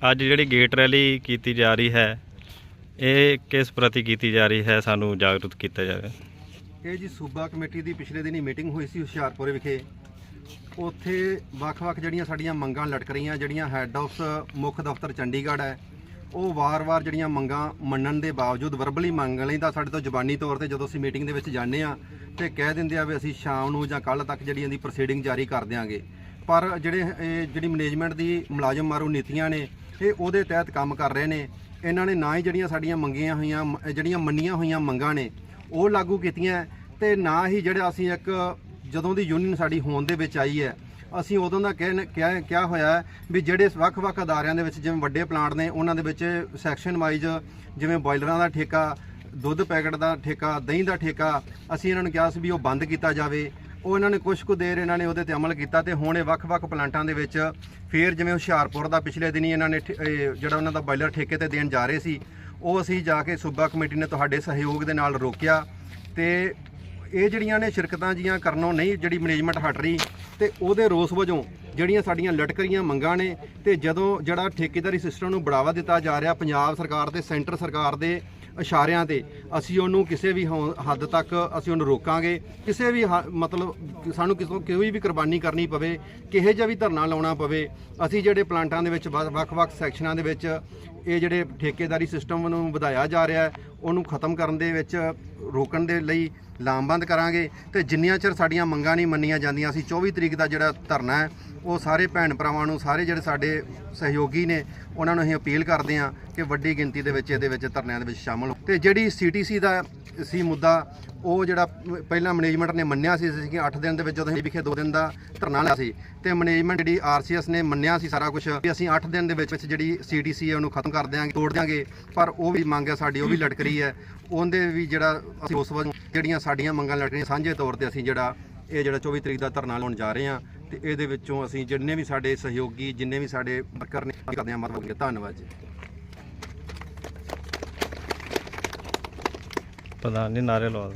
ਅੱਜ ਜਿਹੜੀ gate rally ਕੀਤੀ ਜਾ ਰਹੀ ਹੈ, ਇਹ ਕਿਸ ਪ੍ਰਤੀ ਕੀਤੀ ਜਾ ਰਹੀ ਹੈ ਸਾਨੂੰ ਜਾਗਰੂਕ ਕੀਤਾ ਜਾਵੇ? ਇਹ ਜੀ ਸੂਬਾ ਕਮੇਟੀ ਦੀ ਪਿਛਲੇ ਦਿਨੀ ਮੀਟਿੰਗ ਹੋਈ ਸੀ ਹੁਸ਼ਿਆਰਪੁਰ ਵਿਖੇ। ਉੱਥੇ ਵੱਖ-ਵੱਖ ਜਿਹੜੀਆਂ ਸਾਡੀਆਂ ਮੰਗਾਂ ਲਟਕ ਰਹੀਆਂ, ਜਿਹੜੀਆਂ ਹੈੱਡ ਆਫਿਸ ਮੁੱਖ ਦਫ਼ਤਰ ਚੰਡੀਗੜ੍ਹ ਹੈ, ਉਹ ਵਾਰ-ਵਾਰ ਜਿਹੜੀਆਂ ਮੰਗਾਂ ਮੰਨਣ ਦੇ ਬਾਵਜੂਦ ਵਰਬਲੀ ਮੰਗ ਲੈਂਦਾ ਸਾਡੇ ਤੋਂ ਜ਼ਬਾਨੀ ਤੌਰ ਤੇ ਜਦੋਂ ਅਸੀਂ ਮੀਟਿੰਗ ਦੇ ਵਿੱਚ ਜਾਂਦੇ ਆ ਤੇ ਕਹਿ ਦਿੰਦੇ ਆ ਵੀ ਅਸੀਂ ਸ਼ਾਮ ਨੂੰ ਜਾਂ ਕੱਲ ਤੱਕ ਜਿਹੜੀ ਇਹਦੀ ਪ੍ਰੋਸੀਡਿੰਗ ਜਾਰੀ ਕਰ ਦਿਆਂਗੇ। ਪਰ ਜਿਹੜੇ ਇਹ ਜਿਹੜੀ ਮੈਨੇਜਮੈਂਟ ਦੀ ਮੁਲਾਜ਼ਮ ਮਾਰੂ ਨੀਤੀਆਂ ਨੇ ਇਹ ਉਹਦੇ ਤਹਿਤ ਕੰਮ ਕਰ ਰਹੇ ਨੇ। ਇਹਨਾਂ ਨੇ ਨਾ ਹੀ ਜਿਹੜੀਆਂ ਸਾਡੀਆਂ ਮੰਗੀਆਂ ਹੋਈਆਂ ਜਿਹੜੀਆਂ ਮੰਨੀਆਂ ਹੋਈਆਂ ਮੰਗਾਂ ਨੇ, ਉਹ ਲਾਗੂ ਕੀਤੀਆਂ ਤੇ ਨਾ ਹੀ ਜਿਹੜਾ ਅਸੀਂ ਇੱਕ ਜਦੋਂ ਦੀ ਯੂਨੀਅਨ ਸਾਡੀ ਹੋਣ ਦੇ ਵਿੱਚ ਆਈ ਹੈ ਅਸੀਂ ਉਦੋਂ ਦਾ ਕਹਿ ਕਿਹਾ ਕਿਹਾ ਹੋਇਆ ਵੀ ਜਿਹੜੇ ਵੱਖ-ਵੱਖ ਅਦਾਰਿਆਂ ਦੇ ਵਿੱਚ ਜਿਵੇਂ ਵੱਡੇ ਪਲਾਂਟ ਨੇ, ਉਹਨਾਂ ਦੇ ਵਿੱਚ ਸੈਕਸ਼ਨ ਵਾਈਜ਼ ਜਿਵੇਂ ਬੋਇਲਰਾਂ ਦਾ ਠੇਕਾ, ਦੁੱਧ ਪੈਕਟ ਦਾ ਠੇਕਾ, ਦਹੀਂ ਦਾ ਠੇਕਾ, ਅਸੀਂ ਇਹਨਾਂ ਨੂੰ ਕਿਹਾ ਸੀ ਵੀ ਉਹ ਬੰਦ ਕੀਤਾ ਜਾਵੇ। ਉਹ ਇਹਨਾਂ ਨੇ ਕੁਝ ਕੁ ਦੇਰ ਇਹਨਾਂ ਨੇ ਉਹਦੇ ਤੇ ਅਮਲ ਕੀਤਾ ਤੇ ਹੁਣ ਇਹ ਵੱਖ-ਵੱਖ ਪਲਾਂਟਾਂ ਦੇ ਵਿੱਚ ਫੇਰ ਜਿਵੇਂ ਹੁਸ਼ਿਆਰਪੁਰ ਦਾ ਪਿਛਲੇ ਦਿਨੀ ਇਹਨਾਂ ਨੇ ਠੇ- ਜਿਹੜਾ ਉਹਨਾਂ ਦਾ ਬਾਇਲਰ ਠੇਕੇ ਤੇ ਦੇਣ ਜਾ ਰਹੇ ਸੀ, ਉਹ ਅਸੀਂ ਜਾ ਕੇ ਸੂਬਾ ਕਮੇਟੀ ਨੇ ਤੁਹਾਡੇ ਸਹਿਯੋਗ ਦੇ ਨਾਲ ਰੋਕਿਆ ਤੇ ਇਹ ਜਿਹੜੀਆਂ ਨੇ ਸ਼ਿਰਕਤਾਂ ਜੀਆਂ ਕਰਨੋਂ ਨਹੀਂ, ਜਿਹੜੀ ਮੈਨੇਜਮੈਂਟ ਹਟ ਰਹੀ ਤੇ ਉਹਦੇ ਰੋਸ ਵਜੋਂ ਜਿਹੜੀਆਂ ਸਾਡੀਆਂ ਲਟਕ ਰਹੀਆਂ ਮੰਗਾਂ ਨੇ ਤੇ ਜਦੋਂ ਜਿਹੜਾ ਠੇਕੇਦਾਰੀ ਸਿਸਟਮ ਨੂੰ ਬੜਾਵਾ ਦਿੱਤਾ ਜਾ ਰਿਹਾ, ਪੰਜਾਬ ਸਰਕਾਰ ਤੇ ਸੈਂਟਰ ਸਰਕਾਰ ਦੇ ਇਸ਼ਾਰਿਆਂ ਤੇ ਅਸੀਂ ਉਹਨੂੰ ਕਿਸੇ ਵੀ ਹੌ- ਹੱਦ ਤੱਕ ਅਸੀਂ ਉਹਨੂੰ ਰੋਕਾਂਗੇ। ਕਿਸੇ ਵੀ ਹ- ਮਤਲਬ ਕਿ ਸਾਨੂੰ ਕਿਸੇ ਕੋਈ ਵੀ ਕੁਰਬਾਨੀ ਕਰਨੀ ਪਵੇ, ਕਿਹੇ ਜਿਹਾ ਵੀ ਧਰਨਾ ਲਾਉਣਾ ਪਵੇ, ਅਸੀਂ ਜਿਹੜੇ ਪਲਾਂਟਾਂ ਦੇ ਵਿੱਚ ਵ- ਵੱਖ-ਵੱਖ ਸੈਕਸ਼ਨਾਂ ਦੇ ਵਿੱਚ ਇਹ ਜਿਹੜੇ ਠੇਕੇਦਾਰੀ ਸਿਸਟਮ ਨੂੰ ਵਧਾਇਆ ਜਾ ਰਿਹਾ ਹੈ, ਉਹਨੂੰ ਖਤਮ ਕਰਨ ਦੇ ਵਿੱਚ, ਰੋਕਣ ਦੇ ਲਈ ਲਾਮਬੰਦ ਕਰਾਂਗੇ। ਤੇ ਜਿੰਨੀਆਂ ਚਿਰ ਸਾਡੀਆਂ ਮੰਗਾਂ ਨਹੀਂ ਮੰਨੀਆਂ ਜਾਂਦੀਆਂ, ਅਸੀਂ 24 ਤਰੀਕ ਦਾ ਜਿਹੜਾ ਧਰਨਾ ਹੈ ਉਹ ਸਾਰੇ ਭੈਣ ਭਰਾਵਾਂ ਨੂੰ, ਸਾਰੇ ਜਿਹੜੇ ਸਾਡੇ ਸਹਿਯੋਗੀ ਨੇ, ਉਹਨਾਂ ਨੂੰ ਅਸੀਂ ਅਪੀਲ ਕਰਦੇ ਹਾਂ ਕਿ ਵੱਡੀ ਗਿਣਤੀ ਦੇ ਵਿੱਚ ਇਹਦੇ ਵਿੱਚ ਧਰਨਿਆਂ ਦੇ ਵਿੱਚ ਸ਼ਾਮਲ ਹੋ ਤੇ ਜਿਹੜੀ ਸੀਟੀਸੀ ਦਾ ਸੀ ਮੁੱਦਾ, ਉਹ ਜਿਹੜਾ ਪਹਿਲਾਂ ਮੈਨੇਜਮੈਂਟ ਨੇ ਮੰਨਿਆ ਸੀ ਕਿ 8 ਦਿਨ ਦੇ ਵਿੱਚ ਜਦੋਂ ਅਸੀਂ ਵਿਖੇ 2 ਦਿਨ ਦਾ ਧਰਨਾ ਲਿਆ ਸੀ। ਤੇ ਮੈਨੇਜਮੈਂਟ ਜਿਹੜੀ ਆਰਸੀਐਸ ਨੇ ਮੰਨਿਆ ਸੀ ਸਾਰਾ ਕੁਝ ਵੀ ਅਸੀਂ 8 ਦਿਨ ਦੇ ਵਿੱਚ ਵਿੱਚ ਜਿਹੜੀ ਸੀਟੀਸੀ ਹੈ, ਉਹਨੂੰ ਖਤਮ ਕਰ ਦਿਆਂਗੇ, ਤੋੜ ਦਿਆਂਗੇ, ਪਰ ਉਹ ਵੀ ਮੰਗ ਹੈ ਸਾਡੀ, ਉਹ ਵੀ ਲਟਕ ਰਹੀ ਹੈ। ਉਹਦੇ ਵੀ ਜਿਹੜਾ ਅਸੀਂ ਉਸ ਵਜੋਂ ਜਿਹੜੀਆਂ ਸਾਡੀਆਂ ਮੰਗਾਂ ਲਟਕ ਸਾਂਝੇ ਤੌਰ ਤੇ ਅਸੀਂ ਜਿਹੜਾ, ਇਹ ਜਿਹੜਾ 24 ਤਰੀਕ ਦਾ ਧਰਨਾ ਲਾਉਣ ਜਾ ਰਹੇ ਹਾਂ ਤੇ ਇਹਦੇ ਵਿੱਚੋਂ ਅਸੀਂ ਜਿੰਨੇ ਵੀ ਸਾਡੇ ਸਹਿਯੋਗੀ, ਜਿੰਨੇ ਵੀ ਸਾਡੇ ਵਰਕਰ ਨੇ ਕਰਦੇ ਹਾਂ ਮਤਲਬ ਧੰਨਵਾਦ ਜੀ। ਪਤਾ ਨਹੀਂ ਨਾਰੇ ਲਵਾ